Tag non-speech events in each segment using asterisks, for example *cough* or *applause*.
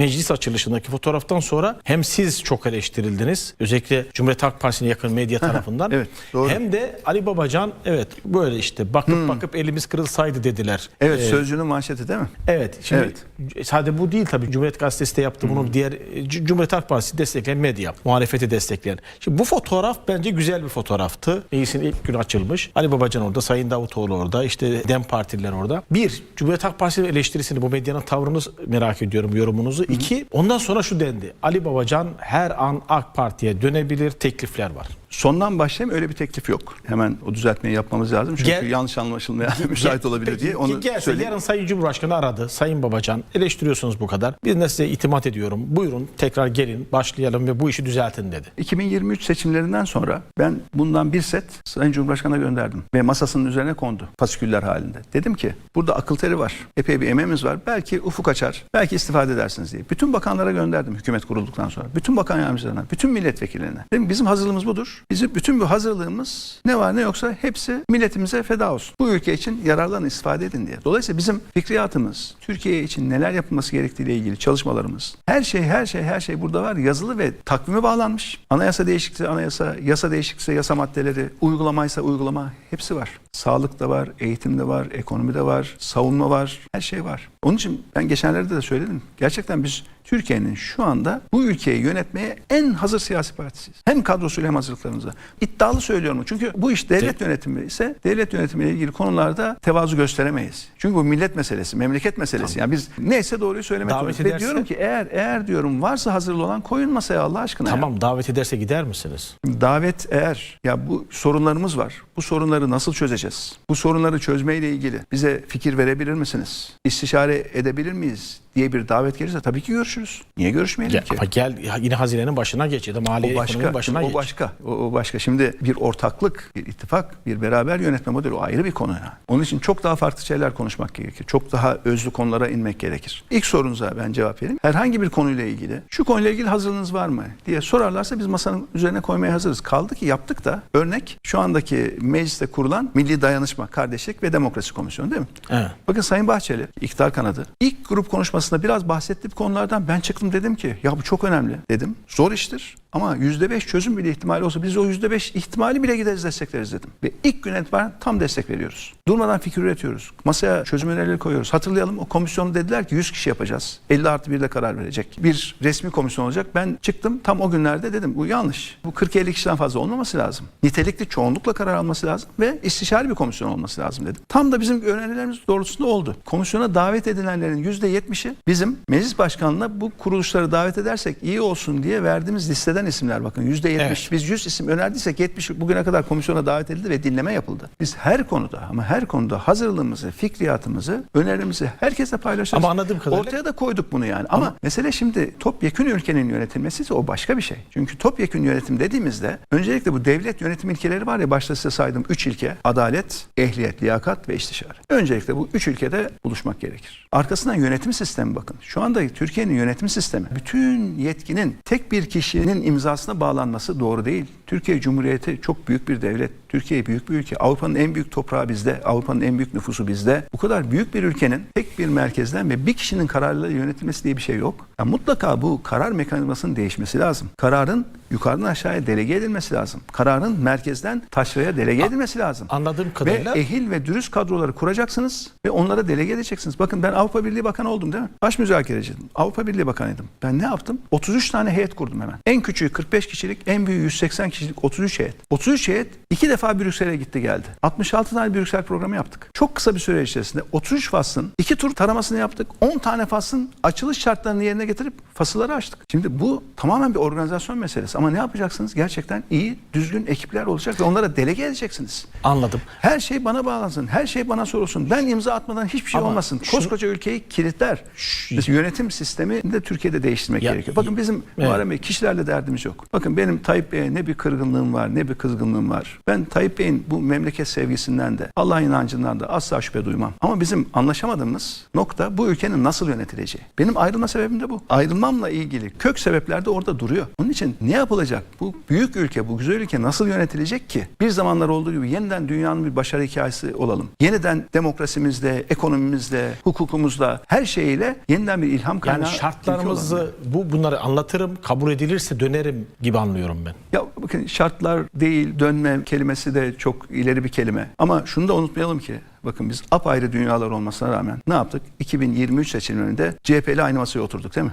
meclis açılışındaki fotoğraftan sonra hem siz çok eleştirildiniz. Özellikle Cumhuriyet Halk Partisi'ne yakın medya tarafından. evet, doğru. Hmm. Hem de Ali Babacan evet böyle işte bakıp bakıp elimiz kırılsaydı dediler. Evet Ee, sözcünün manşeti değil mi? Evet. Şimdi Evet. sadece bu değil tabii. Cumhuriyet Gazetesi de yaptı bunu. Diğer e, Cumhuriyet Halk Partisi destekleyen medya, muhalefeti destekleyen. Şimdi bu fotoğraf bence güzel bir fotoğraftı. Meclisin ilk günü açılmış. Ali Babacan orada, Sayın Davutoğlu orada, işte DEM partililer orada. Bir, Cumhuriyet Halk Partisi'nin eleştirisini, bu medyanın tavrını merak ediyorum, yorumunuzu. İki, ondan sonra şu dendi. Ali Babacan her an AK Parti'ye dönebilir, teklifler var. Sondan başlayayım öyle bir teklif yok. Hemen o düzeltmeyi yapmamız lazım. Çünkü Gel- yanlış anlaşılmaya *laughs* müsait olabilir Peki, diye onu gelse söyleyeyim. yarın Sayın Cumhurbaşkanı aradı. Sayın Babacan eleştiriyorsunuz bu kadar. Biz de size itimat ediyorum. Buyurun tekrar gelin başlayalım ve bu işi düzeltin dedi. 2023 seçimlerinden sonra ben bundan bir set Sayın Cumhurbaşkanı'na gönderdim. Ve masasının üzerine kondu fasiküller halinde. Dedim ki burada akıl teri var. Epey bir emeğimiz var. Belki ufuk açar. Belki istifade edersiniz diye. Bütün bakanlara gönderdim hükümet kurulduktan sonra. Bütün bakan yardımcılarına, bütün milletvekillerine. Dedim bizim hazırlığımız budur. Bizim bütün bu hazırlığımız ne var ne yoksa hepsi milletimize feda olsun. Bu ülke için yararlanın, istifade edin diye. Dolayısıyla bizim fikriyatımız, Türkiye için neler yapılması gerektiğiyle ilgili çalışmalarımız, her şey her şey her şey burada var. Yazılı ve takvime bağlanmış. Anayasa değişikse anayasa, yasa değişikse yasa maddeleri, uygulamaysa uygulama hepsi var. Sağlık da var, eğitim de var, ekonomi de var, savunma var, her şey var. Onun için ben geçenlerde de söyledim. Gerçekten biz Türkiye'nin şu anda bu ülkeyi yönetmeye en hazır siyasi partisiyiz. Hem kadrosuyla hem hazırlıklarımızla. İddialı söylüyorum. Çünkü bu iş devlet yönetimi ise devlet yönetimiyle ilgili konularda tevazu gösteremeyiz. Çünkü bu millet meselesi, memleket meselesi. Yani biz neyse doğruyu söylemek Davet zorundayız. Ederse- diyorum ki eğer eğer diyorum varsa hazırlı olan koyun masaya Allah aşkına. ya. Tamam davet ederse gider misiniz? Davet eğer ya bu sorunlarımız var. Bu sorunları nasıl çözeceğiz? Bu sorunları çözmeyle ilgili bize fikir verebilir misiniz? İstişare edebilir miyiz diye bir davet gelirse tabii ki görüşürüz. Niye görüşmeyelim Gel, ki? ama gel ya yine hazinenin başına geç ya da maliye O başka, başına o geç. başka, o, o başka. Şimdi bir ortaklık, bir ittifak, bir beraber yönetme modeli o ayrı bir konu ya. Onun için çok daha farklı şeyler konuşmak gerekir. Çok daha özlü konulara inmek gerekir. İlk sorunuza ben cevap vereyim. Herhangi bir konuyla ilgili, şu konuyla ilgili hazırlığınız var mı diye sorarlarsa biz masanın üzerine koymaya hazırız. Kaldı ki yaptık da örnek şu andaki mecliste kurulan Milli Dayanışma, Kardeşlik ve Demokrasi Komisyonu değil mi? Evet. Bakın Sayın Bahçeli, iktidar kanadı. ilk grup konuşmasında biraz bahsetti bu konulardan. Ben çıktım dedim ki ya bu çok önemli dedim. Zor iştir ama yüzde beş çözüm bile ihtimali olsa biz o yüzde beş ihtimali bile gideriz destekleriz dedim. Ve ilk gün itibaren tam destek veriyoruz. Durmadan fikir üretiyoruz. Masaya çözüm önerileri koyuyoruz. Hatırlayalım o komisyonu dediler ki 100 kişi yapacağız. 50 artı 1'de karar verecek. Bir resmi komisyon olacak. Ben çıktım tam o günlerde dedim bu yanlış. Bu 40-50 kişiden fazla olmaması lazım. Nitelikli çoğunlukla karar alması lazım ve istişare bir komisyon olması lazım dedim. Tam da bizim önerilerimiz doğrultusunda oldu. Komisyona davet edilenlerin %70'i bizim meclis başkanlığına bu kuruluşları davet edersek iyi olsun diye verdiğimiz listeden isimler bakın %70. Evet. Biz 100 isim önerdiysek 70 bugüne kadar komisyona davet edildi ve dinleme yapıldı. Biz her konuda ama her konuda hazırlığımızı, fikriyatımızı, önerilerimizi herkesle paylaşıyoruz. Ama anladığım kadarıyla- Ortaya da koyduk bunu yani. Ama, mesele şimdi topyekün ülkenin yönetilmesi ise o başka bir şey. Çünkü topyekün yönetim dediğimizde öncelikle bu devlet yönetim ilkeleri var ya başta size saydım 3 ilke. Adalet, ehliyet, liyakat ve istişare. Öncelikle bu üç ülkede buluşmak gerekir. Arkasından yönetim sistemi bakın. Şu anda Türkiye'nin yönetim sistemi bütün yetkinin tek bir kişinin imzasına bağlanması doğru değil. Türkiye Cumhuriyeti çok büyük bir devlet. Türkiye büyük bir ülke. Avrupa'nın en büyük toprağı bizde. Avrupa'nın en büyük nüfusu bizde. Bu kadar büyük bir ülkenin tek bir merkezden ve bir kişinin kararlarıyla yönetilmesi diye bir şey yok. Ya mutlaka bu karar mekanizmasının değişmesi lazım. Kararın yukarıdan aşağıya delege edilmesi lazım. Kararın merkezden taşraya delege edilmesi lazım. Anladığım kadarıyla Ve ehil ve dürüst kadroları kuracaksınız ve onlara delege edeceksiniz. Bakın ben Avrupa Birliği Bakanı oldum değil mi? Baş müzakereciydim. Avrupa Birliği Bakanıydım. Ben ne yaptım? 33 tane heyet kurdum hemen. En küçüğü 45 kişilik, en büyüğü 180 kişilik 33 heyet. 33 heyet iki defa Brüksel'e gitti geldi. 66 tane Brüksel programı yaptık. Çok kısa bir süre içerisinde 33 faslın iki tur taramasını yaptık. 10 tane faslın açılış şartlarını yerine getirip fasılları açtık. Şimdi bu tamamen bir organizasyon meselesi. Ama ne yapacaksınız? Gerçekten iyi, düzgün ekipler olacak ve onlara delege edeceksiniz. anladım. Her şey bana bağlansın. Her şey bana sorulsun. Ben imza atmadan hiçbir şey Ama olmasın. Koskoca ülkeyi kilitler. Biz yönetim sistemi de Türkiye'de değiştirmek Ya- gerekiyor. Bakın bizim Evet. Muharrem Bey kişilerle derdimiz yok. Bakın benim Tayyip Bey'e ne bir kırgınlığım var ne bir kızgınlığım var. Ben Tayyip Bey'in bu memleket sevgisinden de Allah inancından da asla şüphe duymam. Ama bizim anlaşamadığımız nokta bu ülkenin nasıl yönetileceği. Benim ayrılma sebebim de bu. Ayrılmamla ilgili kök sebepler de orada duruyor. Onun için ne yapılacak? Bu büyük ülke, bu güzel ülke nasıl yönetilecek ki? Bir zamanlar olduğu gibi yeniden dünyanın bir başarı hikayesi olalım. Yeniden demokrasimizde, ekonomimizde, hukukumuzda her şeyiyle yeniden bir ilham kaynağı. Yani şartlarımızı bu bunları anlatırım, kabul edilirse dönerim gibi anlıyorum ben. Ya bakın şartlar değil dönme kelimesi de çok ileri bir kelime. Ama şunu da unutmayalım ki bakın biz apayrı dünyalar olmasına rağmen ne yaptık? 2023 seçimlerinde CHP ile aynı masaya oturduk değil mi?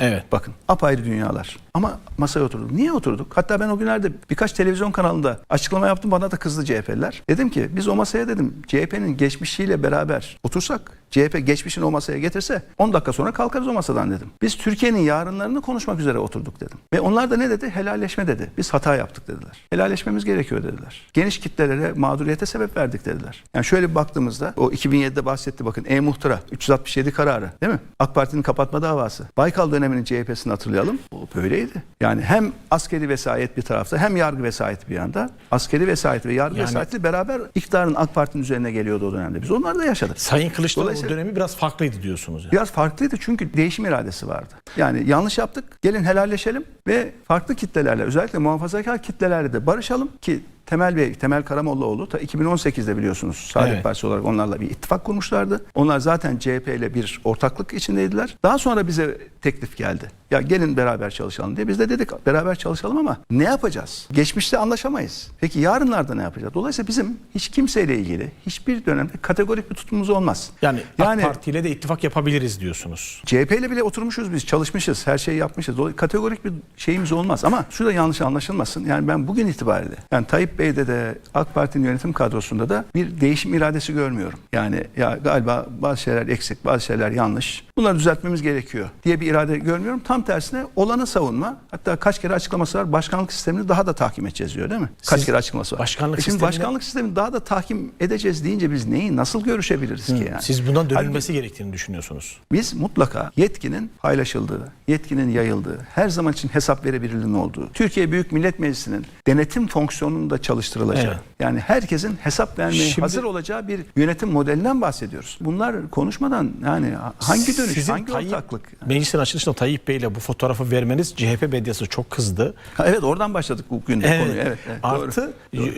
Evet. Bakın apayrı dünyalar. Ama masaya oturduk. Niye oturduk? Hatta ben o günlerde birkaç televizyon kanalında açıklama yaptım. Bana da kızdı CHP'liler. Dedim ki biz o masaya dedim CHP'nin geçmişiyle beraber otursak CHP geçmişini o masaya getirse 10 dakika sonra kalkarız o masadan dedim. Biz Türkiye'nin yarınlarını konuşmak üzere oturduk dedim. Ve onlar da ne dedi? Helalleşme dedi. Biz hata yaptık dediler. Helalleşmemiz gerekiyor dediler. Geniş kitlelere mağduriyete sebep verdik dediler. Yani şöyle bir baktığımızda o 2007'de bahsetti bakın E-Muhtıra 367 kararı değil mi? AK Parti'nin kapatma davası. Baykal döneminin CHP'sini hatırlayalım. O böyleydi. Yani hem askeri vesayet bir tarafta hem yargı vesayeti bir yanda. Askeri vesayet ve yargı Yani- vesayeti beraber iktidarın AK Parti'nin üzerine geliyordu o dönemde. Biz onları da yaşadık. Sayın Kılıçdaroğlu Dolayısıyla- dönemi biraz farklıydı diyorsunuz. Yani. Biraz farklıydı çünkü değişim iradesi vardı. Yani yanlış yaptık, gelin helalleşelim ve farklı kitlelerle özellikle muhafazakar kitlelerle de barışalım ki Temel Bey, Temel Karamollaoğlu ta 2018'de biliyorsunuz Saadet Evet. Partisi olarak onlarla bir ittifak kurmuşlardı. Onlar zaten CHP ile bir ortaklık içindeydiler. Daha sonra bize teklif geldi. Ya gelin beraber çalışalım diye. Biz de dedik beraber çalışalım ama ne yapacağız? Geçmişte anlaşamayız. Peki yarınlarda ne yapacağız? Dolayısıyla bizim hiç kimseyle ilgili hiçbir dönemde kategorik bir tutumumuz olmaz. Yani, Yani- AK Parti ile de ittifak yapabiliriz diyorsunuz. CHP ile bile oturmuşuz biz, çalışmışız, her şeyi yapmışız. Dolayısıyla kategorik bir şeyimiz olmaz. Ama şurada yanlış anlaşılmasın. Yani ben bugün itibariyle, yani Tayyip Bey'de de AK Parti'nin yönetim kadrosunda da bir değişim iradesi görmüyorum. Yani ya galiba bazı şeyler eksik, bazı şeyler yanlış. Bunları düzeltmemiz gerekiyor diye bir irade görmüyorum. Tam tersine olanı savunma. Hatta kaç kere açıklaması var. Başkanlık sistemini daha da tahkim edeceğiz diyor değil mi? Kaç Siz kere açıklaması var. başkanlık E şimdi sistemine- başkanlık sistemini daha da tahkim edeceğiz deyince biz neyi nasıl görüşebiliriz ki yani? Siz bundan Halbuki- dönülmesi gerektiğini düşünüyorsunuz. biz mutlaka yetkinin paylaşıldığı, yetkinin yayıldığı, her zaman için hesap verebilirliğinin olduğu, Türkiye Büyük Millet Meclisi'nin denetim fonksiyonunun da çalıştırılacağı, Evet. yani herkesin hesap vermeye Şimdi- hazır olacağı bir yönetim modelinden bahsediyoruz. Bunlar konuşmadan yani hangi dönüş, Sizin hangi Tayyip- ortaklık? Meclisin açılışında Tayyip Bey ile bu fotoğrafı vermeniz CHP medyası çok kızdı. Ha, evet oradan başladık bugün de konuyu. Evet, evet, doğru. Artı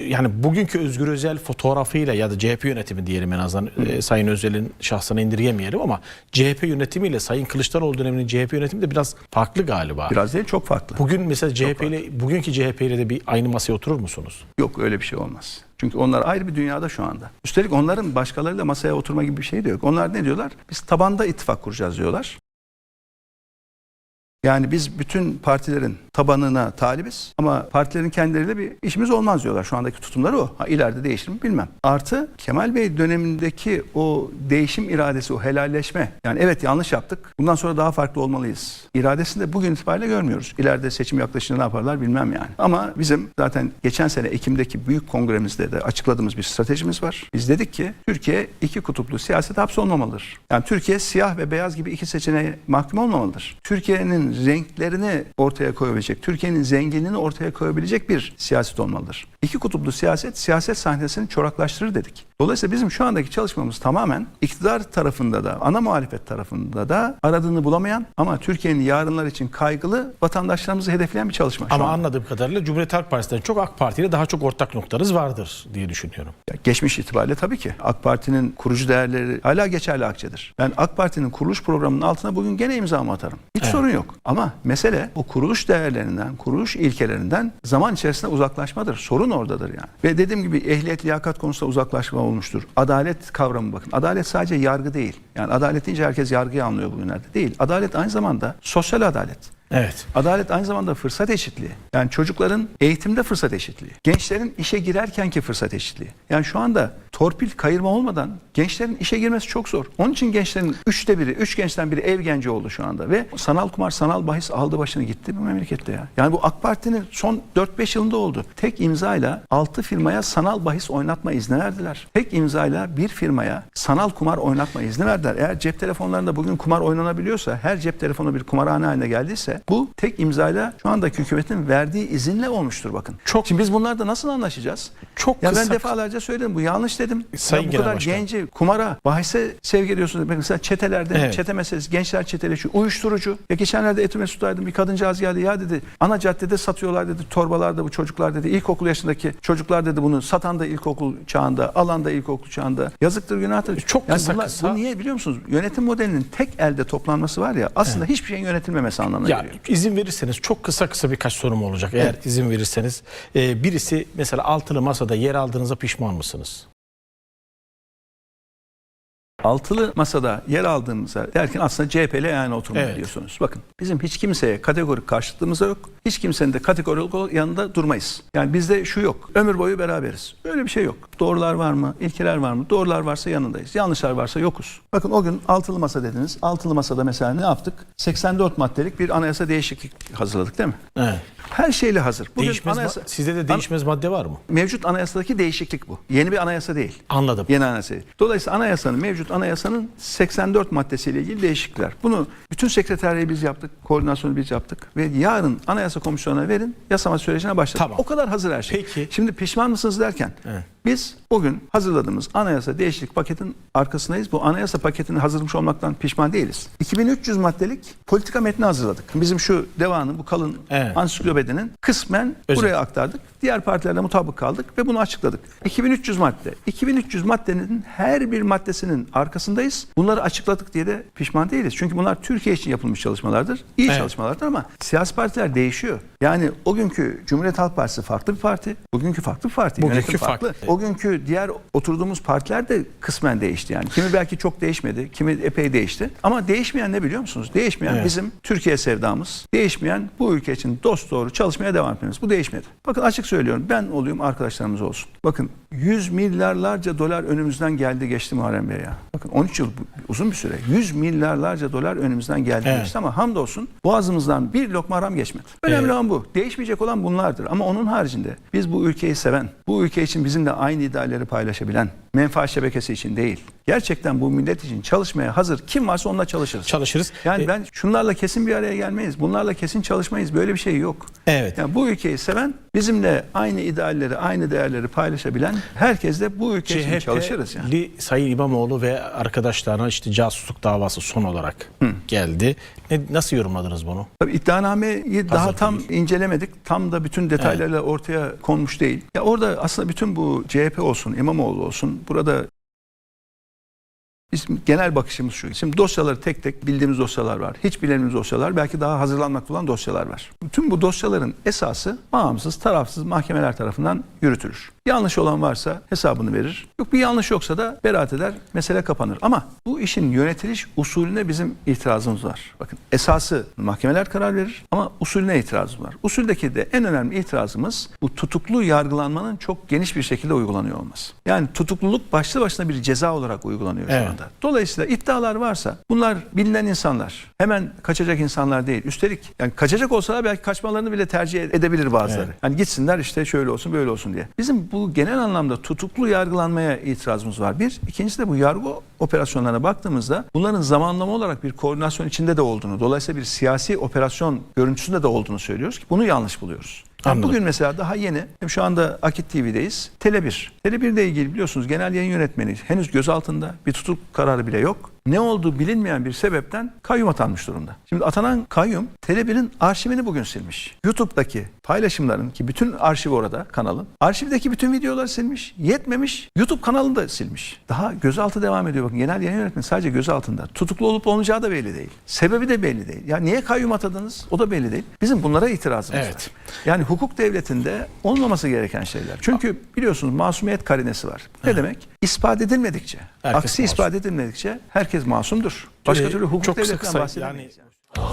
yani bugünkü Özgür Özel fotoğrafıyla ya da CHP yönetimi diyelim en azından e, Sayın Özel'in şahsına indirgemeyelim ama CHP yönetimiyle Sayın Kılıçdaroğlu döneminin CHP yönetimi de biraz farklı galiba. Biraz değil çok farklı. Bugün mesela CHP ile bugünkü CHP ile de bir aynı masaya oturur musunuz? Yok öyle bir şey olmaz. Çünkü onlar ayrı bir dünyada şu anda. Üstelik onların başkalarıyla masaya oturma gibi bir şey de yok. Onlar ne diyorlar? Biz tabanda ittifak kuracağız diyorlar. Yani biz bütün partilerin tabanına talibiz ama partilerin kendileriyle bir işimiz olmaz diyorlar. Şu andaki tutumları o. Ha, ileride değişir mi bilmem. Artı Kemal Bey dönemindeki o değişim iradesi, o helalleşme. Yani evet yanlış yaptık. Bundan sonra daha farklı olmalıyız. İradesini de bugün itibariyle görmüyoruz. İleride seçim yaklaşınca ne yaparlar bilmem yani. Ama bizim zaten geçen sene Ekim'deki büyük kongremizde de açıkladığımız bir stratejimiz var. Biz dedik ki Türkiye iki kutuplu siyaset hapsolmamalıdır. Yani Türkiye siyah ve beyaz gibi iki seçeneğe mahkum olmamalıdır. Türkiye'nin renklerini ortaya koyabilecek, Türkiye'nin zenginliğini ortaya koyabilecek bir siyaset olmalıdır. İki kutuplu siyaset siyaset sahnesini çoraklaştırır dedik. Dolayısıyla bizim şu andaki çalışmamız tamamen iktidar tarafında da ana muhalefet tarafında da aradığını bulamayan ama Türkiye'nin yarınlar için kaygılı vatandaşlarımızı hedefleyen bir çalışma. Ama an. anladığım kadarıyla Cumhuriyet Halk Partisi'nden çok AK Parti ile daha çok ortak noktanız vardır diye düşünüyorum. Ya geçmiş itibariyle tabii ki AK Parti'nin kurucu değerleri hala geçerli akçedir. Ben AK Parti'nin kuruluş programının altına bugün gene imzamı atarım. Hiç Evet. sorun yok. Ama mesele o kuruluş değerlerinden, kuruluş ilkelerinden zaman içerisinde uzaklaşmadır. Sorun oradadır yani. Ve dediğim gibi ehliyet liyakat konusunda uzaklaşma olmuştur. Adalet kavramı bakın. Adalet sadece yargı değil. Yani adalet deyince herkes yargıyı anlıyor bugünlerde. Değil. Adalet aynı zamanda sosyal adalet. Evet. Adalet aynı zamanda fırsat eşitliği. Yani çocukların eğitimde fırsat eşitliği. Gençlerin işe girerkenki fırsat eşitliği. Yani şu anda torpil kayırma olmadan gençlerin işe girmesi çok zor. Onun için gençlerin üçte biri, üç gençten biri ev genci oldu şu anda. Ve sanal kumar, sanal bahis aldı başını gitti bu memlekette ya. Yani bu AK Parti'nin son 4-5 yılında oldu. Tek imzayla 6 firmaya sanal bahis oynatma izni verdiler. Tek imzayla bir firmaya sanal kumar oynatma izni verdiler. Eğer cep telefonlarında bugün kumar oynanabiliyorsa, her cep telefonu bir kumarhane haline geldiyse bu tek imzayla şu andaki hükümetin verdiği izinle olmuştur bakın. Çok- Şimdi biz bunlarda nasıl anlaşacağız? Çok ya kısa- ben defalarca söyledim bu yanlış dedim. Sayın ya bu Genel kadar Başkan. genci kumara, bahise sevk ediyorsunuz. Mesela çetelerde, Evet. çete meselesi, gençler çeteleşiyor. Uyuşturucu. Ya geçenlerde Etü Mesut'taydım bir kadıncağız geldi. Ya dedi ana caddede satıyorlar dedi. Torbalarda bu çocuklar dedi. İlkokul yaşındaki çocuklar dedi bunu satan da ilkokul çağında, alan da ilkokul çağında. Yazıktır günahtır. Çok Yani kısa bunlar- kısa- Bu niye biliyor musunuz? Yönetim modelinin tek elde toplanması var ya aslında hiçbir şeyin yönetilmemesi anlamına Ya geliyor. izin verirseniz çok kısa kısa birkaç sorum olacak. Eğer izin verirseniz. Ee, birisi mesela altılı masada yer aldığınıza pişman mısınız? Altılı masada yer aldığımıza derken aslında CHP ile yani oturmaya Evet. diyorsunuz. Bakın bizim hiç kimseye kategorik karşıtlığımız da yok. Hiç kimsenin de kategorik yanında durmayız. Yani bizde şu yok. Ömür boyu beraberiz. Öyle bir şey yok. Doğrular var mı? İlkeler var mı? Doğrular varsa yanındayız. Yanlışlar varsa yokuz. Bakın o gün altılı masa dediniz. Altılı masada mesela ne yaptık? 84 maddelik bir anayasa değişiklik hazırladık değil mi? Evet. Her şeyle hazır. Bugün Değişmez anayasa, sizde de değişmez madde var mı? mevcut anayasadaki değişiklik bu. Yeni bir anayasa değil. Anladım. Yeni anayasa. Dolayısıyla anayasanın, mevcut anayasanın 84 maddesiyle ilgili değişiklikler. Bunu bütün sekreterliği biz yaptık, koordinasyonu biz yaptık ve yarın anayasa komisyonuna verin, yasama sürecine başladık. Tamam. O kadar hazır her şey. Peki. Şimdi pişman mısınız derken, Evet. biz o gün hazırladığımız anayasa değişiklik paketin arkasındayız. Bu anayasa paketini hazırlamış olmaktan pişman değiliz. 2300 maddelik politika metni hazırladık. Bizim şu devanın, bu kalın Evet. ansiklopedinin kısmen Özel. buraya aktardık. Diğer partilerle mutabık kaldık ve bunu açıkladık. 2300 madde. 2300 maddenin her bir maddesinin arkasındayız. Bunları açıkladık diye de pişman değiliz. Çünkü bunlar Türkiye için yapılmış çalışmalardır. İyi Evet. çalışmalardır ama siyasi partiler değişiyor. Yani o günkü Cumhuriyet Halk Partisi farklı bir parti. Bugünkü farklı bir parti. Bugünkü Yönetim farklı. O günkü diğer oturduğumuz partiler de kısmen değişti yani. Kimi belki çok değişmedi, kimi epey değişti. Ama değişmeyen ne biliyor musunuz? Değişmeyen Evet. bizim Türkiye sevdamız. Değişmeyen bu ülke için dost doğru çalışmaya devam etmemiz. Bu değişmedi. Bakın açık söylüyorum. Ben olayım arkadaşlarımız olsun. Bakın 100 milyarlarca dolar önümüzden geldi geçti Muharrem Bey ya. Bakın 13 yıl uzun bir süre. 100 milyarlarca dolar önümüzden geldi Evet. geçti ama hamdolsun boğazımızdan bir lokma haram geçmedi. Önemli Evet. olan bu. Değişmeyecek olan bunlardır. Ama onun haricinde biz bu ülkeyi seven, bu ülke için bizimle aynı idealleri paylaşabilen, menfaat şebekesi için değil, gerçekten bu millet için çalışmaya hazır kim varsa onunla çalışırız. Çalışırız. Yani E, ben şunlarla kesin bir araya gelmeyiz. Bunlarla kesin çalışmayız. Böyle bir şey yok. Evet. Yani bu ülkeyi seven, bizimle aynı idealleri, aynı değerleri paylaşabilen herkesle bu ülke için çalışırız yani. Sayın İmamoğlu ve arkadaşlarına işte casusluk davası son olarak geldi. Ne, nasıl yorumladınız bunu? Tabii iddianameyi daha tam incelemedik. Tam da bütün detaylarıyla ortaya konmuş değil. Ya orada aslında bütün bu CHP olsun, İmamoğlu olsun burada Bizim genel bakışımız şu. Şimdi dosyaları tek tek bildiğimiz dosyalar var. Hiç bildiğimiz dosyalar, belki daha hazırlanmakta olan dosyalar var. Bütün bu dosyaların esası bağımsız, tarafsız mahkemeler tarafından yürütülür. Yanlış olan varsa hesabını verir. Yok bir yanlış yoksa da beraat eder, mesele kapanır. Ama bu işin yönetiliş usulüne bizim itirazımız var. Bakın esası mahkemeler karar verir ama usulüne itirazımız var. Usuldeki de en önemli itirazımız bu tutuklu yargılanmanın çok geniş bir şekilde uygulanıyor olması. Yani tutukluluk başlı başına bir ceza olarak uygulanıyor Evet. şu anda. Dolayısıyla iddialar varsa bunlar bilinen insanlar. Hemen kaçacak insanlar değil. Üstelik yani kaçacak olsalar belki kaçmalarını bile tercih edebilir bazıları. Evet. Hani gitsinler işte şöyle olsun böyle olsun diye. Bizim bu genel anlamda tutuklu yargılanmaya itirazımız var. Bir. ikincisi de bu yargı operasyonlarına baktığımızda bunların zamanlama olarak bir koordinasyon içinde de olduğunu, dolayısıyla bir siyasi operasyon görüntüsünde de olduğunu söylüyoruz ki bunu yanlış buluyoruz. Yani bugün mesela daha yeni şu anda Akit TV'deyiz. Tele1. Tele1 ile ilgili biliyorsunuz genel yayın yönetmeni henüz gözaltında bir tutuk kararı bile yok. Ne olduğu bilinmeyen bir sebepten kayyum atanmış durumda. Şimdi atanan kayyum Tele1'in arşivini bugün silmiş. YouTube'daki paylaşımların ki bütün arşiv orada kanalın. Arşivdeki bütün videoları silmiş. Yetmemiş YouTube kanalını da silmiş. Daha gözaltı devam ediyor. Bakın genel yayın yönetmeni sadece gözaltında. Tutuklu olup olmayacağı da belli değil. Sebebi de belli değil. Ya niye kayyum atadınız? O da belli değil. Bizim bunlara itirazımız Evet. var. Yani hukuk devletinde olmaması gereken şeyler. Çünkü biliyorsunuz masumiyet karinesi var. Ne demek? İspat edilmedikçe, Herkes aksi masum. ispat edilmedikçe herkes masumdur. Başka Ee, türlü hukuk çok devletinden bahsedemeyiz. yani- yani.